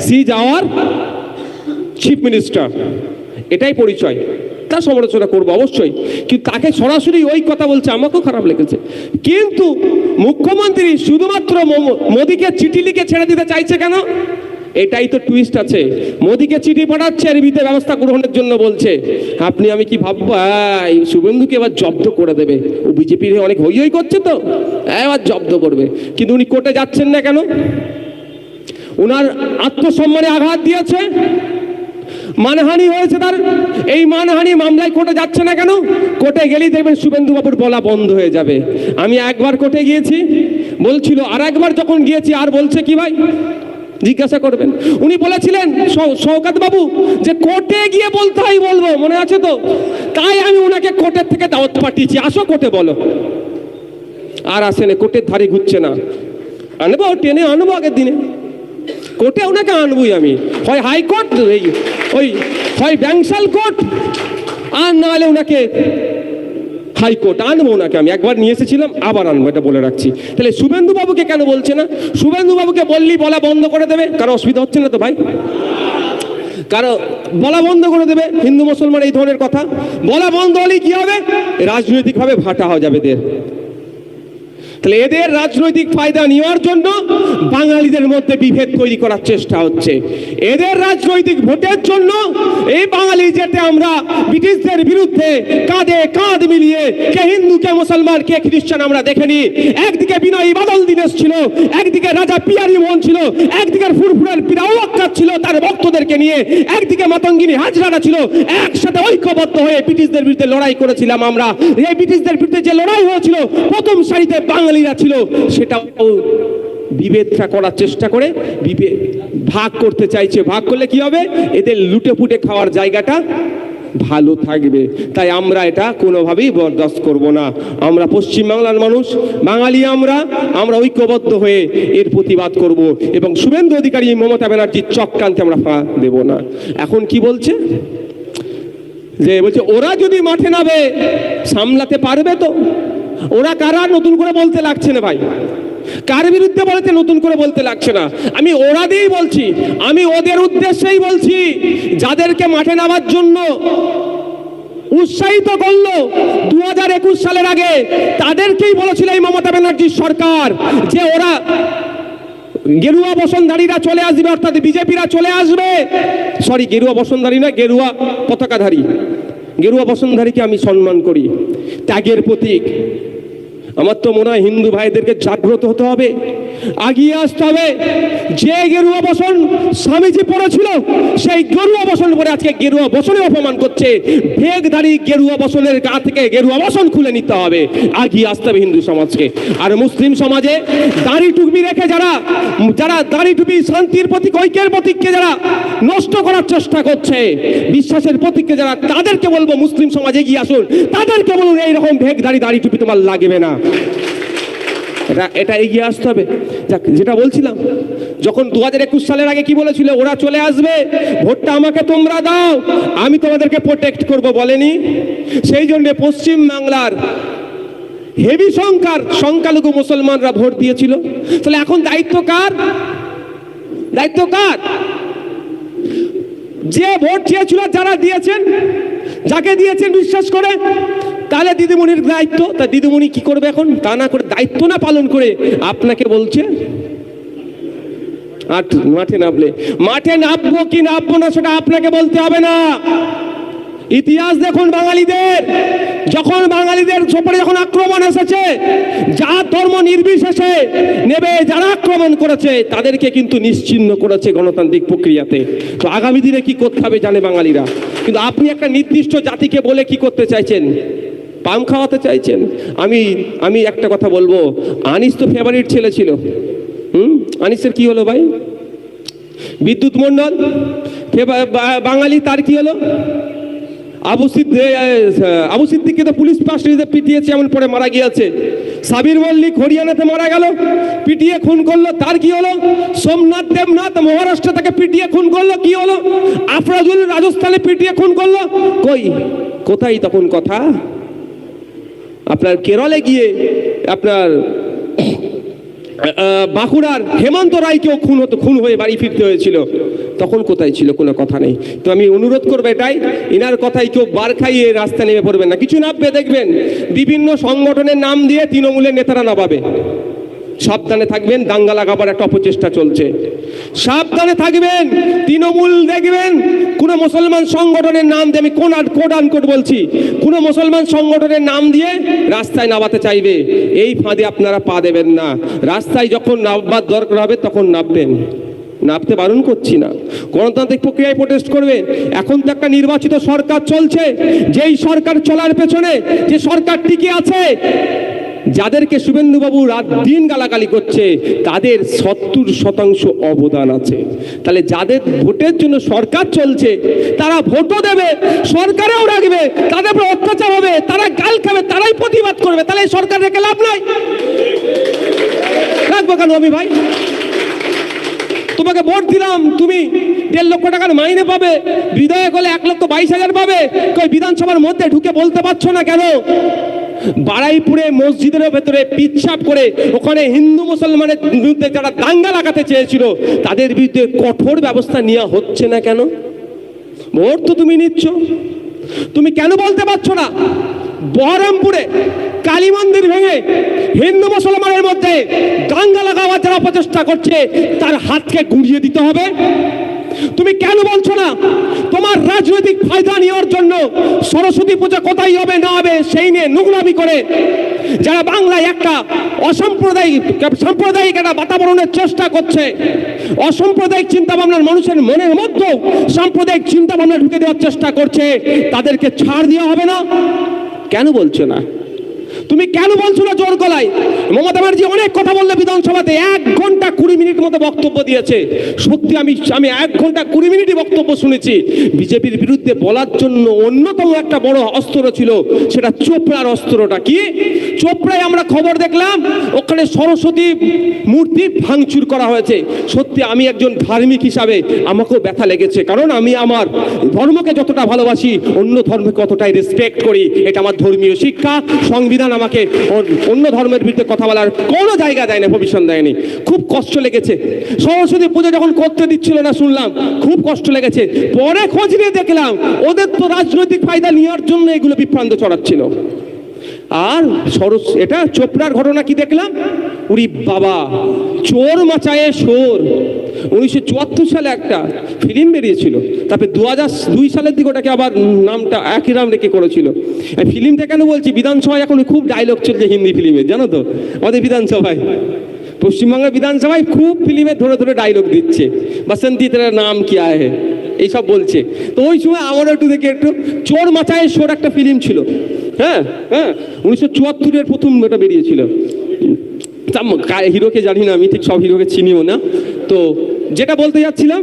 C যাওয়ার chief minister. এটাই পরিচয়। তার সমালোচনা করব অবশ্যই। কিন্তু তাকে সরাসরি ওই কথা বলছে, আমাকেও খারাপ লেগেছে। কিন্তু মুখ্যমন্ত্রী শুধুমাত্র মোদিকে চিঠি লিখে ছেড়ে দিতে চাইছে কেন? এটাই তো টুইস্ট আছে। মোদীকে চিঠি পাঠাচ্ছে আর বিতে ব্যবস্থা গ্রহণের জন্য বলছে। আপনি আমি কি ভাববো? শুভেন্দুকে এবার জব্দ করে দেবে। ও বিজেপির অনেক হই হই করছে তো। এবার জব্দ করবে। কিন্তু উনি কোর্টে যাচ্ছেন না কেন? ওনার আত্মসম্মানে আঘাত দিয়েছে। মানহানি হয়েছে তার। এই মানহানি মামলায় কোর্টে যাচ্ছে না কেন? কোর্টে গেলেই দেখবেন শুভেন্দু বাবুর বলা বন্ধ হয়ে যাবে। আমি একবার কোর্টে গিয়েছি, বলছিল আর একবার যখন গিয়েছি, আর বলছে কি ভাই? জিজ্ঞাসা করবেন। উনি বলেছিলেন শওকাত বাবু, যে কোর্টে গিয়ে বলতে হয় বলব, মনে আছে তো? তাই আমি ওনাকে কোর্টের থেকে দাওয়াত পাঠিয়েছি। আসো কোর্টে বলো। আর আসেনে কোর্টের ধারে ঘুরছে না। আনব, টেনে আনব আগের দিনে। কোর্টে ওনাকে আনবই আমি। হয় হাইকোর্ট এই, ওই, হয় ব্যাংশাল কোর্ট, আর না হলে ওনাকে হাইকোর্ট আনব ওনাকে আমি। একবার নিয়ে এসেছিলাম, আবার আনব, এটা বলে রাখছি। তাহলে শুভেন্দু বাবুকে কেন বলছে না? শুভেন্দু বাবুকে বললি বলা বন্ধ করে দেবে, কারও অসুবিধা হচ্ছে না তো ভাই? কারও বলা বন্ধ করে দেবে, হিন্দু মুসলমান এই ধরনের কথা? বলা বন্ধ হলে কি হবে? রাজনৈতিকভাবে ভাটা হয়ে যাবে এদের। তাহলে এদের রাজনৈতিক ফায়দা নেওয়ার জন্য বাঙালিদের মধ্যে বিভেদ তৈরি করার চেষ্টা হচ্ছে। এদের রাজনৈতিক ভোটের জন্য এই বাঙালি যেতে আমরা ব্রিটিশদের বিরুদ্ধে কাঁধে কাঁধ মিলিয়ে কে হিন্দু, কে মুসলমান, কে খ্রিস্টান আমরা দেখে নিই। একদিকে বিনয়ী বাদল ছিল, একদিকে রাজা পিয়ারি মোহন ছিল একদিকে ফুরফুরের পিরাও আক্কার ছিল, তার ভক্তদেরকে নিয়ে, একদিকে মাতঙ্গিনী হাজরারা ছিল, একসাথে ঐক্যবদ্ধ হয়ে ব্রিটিশদের বিরুদ্ধে লড়াই করেছিলাম আমরা। এই ব্রিটিশদের বিরুদ্ধে যে লড়াই হয়েছিল, প্রথম সারিতে বাঙালিরা ছিল, সেটাও বিভেদটা করার চেষ্টা করে বিভেদ ভাগ করতে চাইছে। ভাগ করলে কি হবে? এদের লুটে পুটে খাওয়ার জায়গাটা ভালো থাকবে। তাই আমরা এটা কোনোভাবেই বরদাস্ত করব না। আমরা পশ্চিমবাংলার মানুষ, বাঙালি আমরা আমরা ঐক্যবদ্ধ হয়ে এর প্রতিবাদ করব এবং শুভেন্দু অধিকারী মমতা ব্যানার্জির চক্রান্তে আমরা পা দেব না। এখন কি বলছে? যে বলছে, ওরা যদি মাঠে নামে, সামলাতে পারবে তো? ওরা কারা? নতুন করে বলতে লাগছে না ভাই। কার বিরুদ্ধে বলেছে? নতুন করে বলতে লাগছে না। আমি ওরা দিয়েই বলছি। আমি ওদের উদ্দেশ্যেই বলছি, যাদেরকে মাঠে নামার জন্য উৎসাহিত করল দু হাজার একুশ সালের আগে, তাদেরকেই বলেছিল এই মমতা ব্যানার্জির সরকার যে ওরা গেরুয়া বসনধারীরা চলে আসবে, অর্থাৎ বিজেপিরা চলে আসবে। সরি গেরুয়া বসনধারী না, গেরুয়া পতাকাধারী। গেরুয়া বসনধারীকে আমি সম্মান করি। ত্যাগের প্রতীক। আমার তো মনে হয় হিন্দু ভাইদেরকে জাগ্রত হতে হবে। আগিয়ে আসতে হবে। যে গেরুয়া বসন স্বামীজি পড়েছিল, সেই গেরুয়া বসন পরে আজকে গেরুয়া বসনে অপমান করছে। ভেগধারী গেরুয়া বসনের গা থেকে গেরুয়া বসন খুলে নিতে হবে। আগিয়ে আসতে হবে হিন্দু সমাজকে। আর মুসলিম সমাজে দাড়ি টুকবি রেখে যারা যারা দাড়ি টুপি শান্তির প্রতীক, ঐক্যের প্রতীককে যারা নষ্ট করার চেষ্টা করছে, বিশ্বাসের প্রতীককে যারা, তাদেরকে বলব মুসলিম সমাজে এগিয়ে আসুন। তাদেরকে বলুন, এইরকম ভেগধারী দাড়ি টুপি তোমার লাগবে না। এটা এটা এগিয়ে আসতে হবে। যাক, যেটা বলছিলাম, যখন দু হাজার একুশ সালের আগে কি বলেছিল, ওরা চলে আসবে, ভোটটা আমাকে তোমরা দাও, আমি তোমাদেরকে প্রোটেক্ট করব বলেনি। সেই জন্য পশ্চিম বাংলার হেভি সংখ্যার সংখ্যালঘু মুসলমানরা ভোট দিয়েছিল। তাহলে এখন দায়িত্ব কার? দায়িত্ব কার? যে ভোট চেয়েছিল, যারা দিয়েছেন, যাকে দিয়েছেন, বিশ্বাস করে? তাহলে দিদিমণির দায়িত্ব? তা দিদিমণি কি করবে এখন? তা না করে দায়িত্ব না পালন করে আপনাকে বলছে? আর মাঠে নামলে। মাঠে নামবো কি নামবো না সেটা আপনাকে বলতে হবে না। ইতিহাস দেখুন বাঙালিদের। যখন বাঙালিদের ওপরে যখন আক্রমণ এসেছে, যা ধর্ম নির্বিশেষে নেবে, যারা আক্রমণ করেছে, তাদেরকে কিন্তু নিশ্চিহ্ন করেছে গণতান্ত্রিক প্রক্রিয়াতে। তো আগামী দিনে কি করতে হবে জানে বাঙালিরা? কিন্তু আপনি একটা নির্দিষ্ট জাতিকে বলে কি করতে চাইছেন? পাম খাওয়াতে চাইছেন। আমি আমি একটা কথা বলব। আনিস তো ফেভারিট ছেলে ছিল। হুম? আনিসের কি হলো ভাই? বিদ্যুৎ মণ্ডল? বাঙালি, তার কি হলো? আবু আবু সিদ্দিককে তো পুলিশ পাস্টিতে পিটিয়েছে, এমন পরে মারা গিয়েছে। সাবির মল্লিক হরিয়ানাতে মারা গেল, পিটিয়ে খুন করল, তার কি হলো? সোমনাথ দেবনাথ মহারাষ্ট্র থেকে পিটিয়ে খুন করল, কি হলো? আফরাজুল রাজস্থানে পিটিয়ে খুন করল। কই? কোথায় তখন কথা? আপনার কেরলে গিয়ে আপনার বাঁকুড়ার হেমন্ত রায়কেও খুন হতো, খুন হয়ে বাড়ি ফিরতে হয়েছিল। তখন কোথায় ছিল কোনো কথা নেই। তো আমি অনুরোধ করব এটাই, এনার কথাই কেউ বার খাইয়ে রাস্তা নেমে পড়বেন না। কিছু নাববে দেখবেন, বিভিন্ন সংগঠনের নাম দিয়ে তৃণমূলের নেতারা নামাবে সাবধানে থাকবেন, দাঙ্গা লাগাবার একটা অপচেষ্টা চলছে। সাবধানে থাকবেন, তৃণমূল দেখবেন, কোন মুসলমান সংগঠনের নাম দিয়ে আমি কোন কোড আনকোড বলছি, কোন মুসলমান সংগঠনের নাম দিয়ে রাস্তায় নামাতে চাইবে, এই ফাঁদে আপনারা পা দেবেন না। রাস্তায় যখন নামবার দরকার হবে, তখন নামবেন। নামতে বারণ করছি না। গণতান্ত্রিক প্রক্রিয়ায় প্রোটেস্ট করবে। এখন তো একটা নির্বাচিত সরকার চলছে। যেই সরকার চলার পেছনে যে সরকার টিকে আছে যাদেরকে শুভেন্দুবাবু রাত দিন গালাগালি করছে, তাদের সত্তর শতাংশ অবদান আছে। তাহলে যাদের ভোটের জন্য সরকার চলছে, তারা ভোটও দেবে, সরকারেও রাখবে, তাদের উপর অত্যাচার হবে, তারা গাল খাবে, তারাই প্রতিবাদ করবে, তাহলে সরকার রেখে লাভ নাই। রাখব কেন আমি ভাই? তোমাকে ভোট দিলাম, তুমি দেড় লক্ষ টাকার মাইনে পাবে, বিধায়ক হলে এক লক্ষ বাইশ হাজার পাবে, কই বিধানসভার মধ্যে ঢুকে বলতে পারছ না কেন? বাড়াইপুরে মসজিদের ভেতরে পিচ্ছাপ করে ওখানে হিন্দু মুসলমানের বিরুদ্ধে যারা দাঙ্গা লাগাতে চেয়েছিল, তাদের বিরুদ্ধে কঠোর ব্যবস্থা নেওয়া হচ্ছে না কেন? ভোট তো তুমি নিচ্ছ। তুমি কেন বলতে পারছ না? বহরমপুরে কালী মন্দির ভেঙে হিন্দু মুসলমানের মধ্যে দাঙ্গা লাগাবার যারা প্রচেষ্টা করছে, তার হাতকে গুড়িয়ে দিতে হবে। তুমি কেন বলছো না? তোমার রাজনৈতিক ফায়দা নেওয়ার জন্য সরস্বতী পূজা কোথায় হবে, না হবে, সেই নিয়ে নোংরামি করে যারা বাংলায় একটা অসাম্প্রদায়িক, সাম্প্রদায়িক একটা বাতাবরণের চেষ্টা করছে, অসাম্প্রদায়িক চিন্তা ভাবনার মানুষের মনের মধ্যেও সাম্প্রদায়িক চিন্তা ভাবনা ঢুকে দেওয়ার চেষ্টা করছে, তাদেরকে ছাড় দেওয়া হবে না? কেন বলছো না? তুমি কেন বলছো না জোর গলায়? মমতা ব্যানার্জি অনেক কথা বললে বিধানসভাতে, এক ঘণ্টা কুড়ি মিনিট মতো বক্তব্য দিয়েছে। সত্যি আমি আমি এক ঘণ্টা কুড়ি মিনিটই বক্তব্য শুনেছি। বিজেপির বিরুদ্ধে বলার জন্য অন্যতম একটা বড় অস্ত্র ছিল, সেটা চোপড়ার অস্ত্রটা কি? চোপড়ায় আমরা খবর দেখলাম, ওখানে সরস্বতী মূর্তি ভাঙচুর করা হয়েছে। সত্যি আমি একজন ধার্মিক হিসাবে আমাকেও ব্যথা লেগেছে, কারণ আমি আমার ধর্মকে যতটা ভালোবাসি, অন্য ধর্মকে কতটাই রেসপেক্ট করি। এটা আমার ধর্মীয় শিক্ষা, সংবিধান আমাকে অন্য ধর্মের বিরুদ্ধে কথা বলার কোনো জায়গা দেয় না ভবিষ্যৎ দেয়নি। খুব কষ্ট লেগেছে। সরস্বতী পুজো যখন করতে দিচ্ছিল না শুনলাম, খুব কষ্ট লেগেছে। পরে খোঁজ নিয়ে দেখলাম, ওদের তো রাজনৈতিক ফায়দা নেওয়ার জন্য এগুলো বিভ্রান্ত ছড়াচ্ছিল। আর সরস, এটা চোপড়ার ঘটনা কি দেখলাম? উরি বাবা, চোর মাচায়ে সোর উনিশশো চুয়াত্তর সালে একটা ফিল্ম বেরিয়েছিল। তারপরে দু হাজার দুই সালের দিকে ওটাকে আবার নামটা একই নাম রেখে করেছিল। ফিল্মটা কেন বলছি? বিধানসভায় এখন খুব ডায়লগ চলছে হিন্দি ফিল্মে জানো তো? আমাদের বিধানসভায়। পশ্চিমবঙ্গের বিধানসভায় খুব ফিল্মে ধরে ধরে ডায়লগ দিচ্ছে। বসন্তী, তেরা নাম কি আয় এইসব বলছে। তো ওই সময় আমারও একটু দেখে একটু, চোর মাচায় সোর একটা ফিল্ম ছিল। হ্যাঁ হ্যাঁ। উনিশশো চুয়াত্তরের প্রথম ওটা বেরিয়েছিল। হিরোকে জানি না, আমি ঠিক সব হিরোকে চিনিও না। তো যেটা বলতে যাচ্ছিলাম,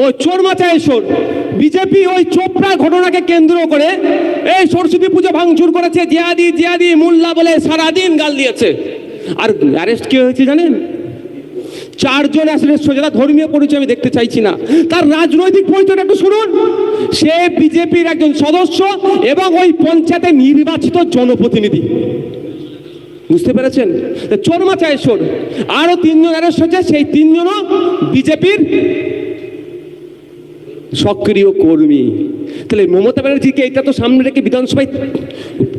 ও চোর মাচায় সোর বিজেপি ওই চোপড়া ঘটনাকে কেন্দ্র করে এই সরস্বতী পুজো ভাঙচুর করেছে, জিয়াদি জিয়াদি, মোল্লা বলে সারাদিন গাল দিয়েছে। আর অ্যারেস্ট কি হয়েছে জানেন? চারজন আসলে সোজা ধর্মীয় পরিচয় আমি দেখতে চাইছি না। তার রাজনৈতিক পরিচয়টা একটু শুনুন। সে বিজেপির একজন সদস্য এবং ওই পঞ্চায়েতে নির্বাচিত জনপ্রতিনিধি। বুঝতে পেরেছেন? চরমা চায় সোর আরও তিনজন অ্যারেস্ট হয়েছে, সেই তিনজনও বিজেপির সক্রিয় কর্মী। তাহলে মমতা ব্যানার্জিকে এটা তো সামনে রেখে বিধানসভায়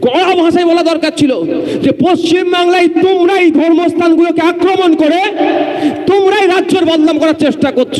কড়া ভাষায় বলা দরকার ছিল যে পশ্চিমবাংলায় তোমরাই ধর্মস্থানগুলোকে আক্রমণ করে তোমরাই রাজ্যের বদনাম করার চেষ্টা করছ।